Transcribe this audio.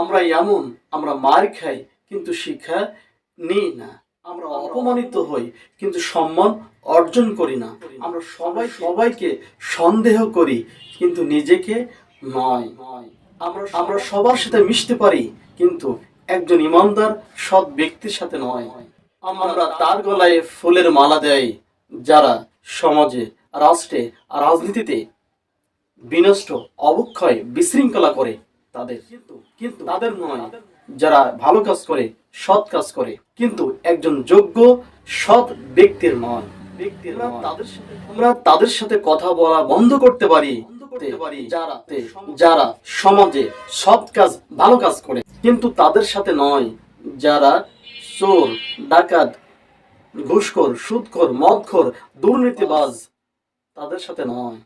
আমরা এমন আমরা মার খাই কিন্তু শিক্ষা নিই না। আমরা অপমানিত হই কিন্তু সম্মান অর্জন করি না। আমরা সবাই সবাইকে সন্দেহ করি কিন্তু নিজেকে নয়। আমরা আমরা সবার সাথে মিশতে পারি কিন্তু একজন ইমানদার সৎ ব্যক্তির সাথে নয়। আমরা তার গলায় ফুলের মালা দেয় যারা সমাজে রাষ্ট্রে আর রাজনীতিতে বিনষ্ট অবক্ষয় বিশৃঙ্খলা করে তাদের। কিন্তু কিন্তু তাদের নয়। যারা ভালো কাজ করে সৎ কাজ করে কিন্তু একজন যোগ্য সৎ ব্যক্তির নয়। আমরা তাদের সাথে কথা বলা বন্ধ করতে পারি। যারা যারা সমাজে সৎ কাজ ভালো কাজ করে কিন্তু তাদের সাথে নয়। যারা চোর ডাকাত ঘুষখোর সুদখোর মদখোর দুর্নীতিবাজ তাদের সাথে নয়।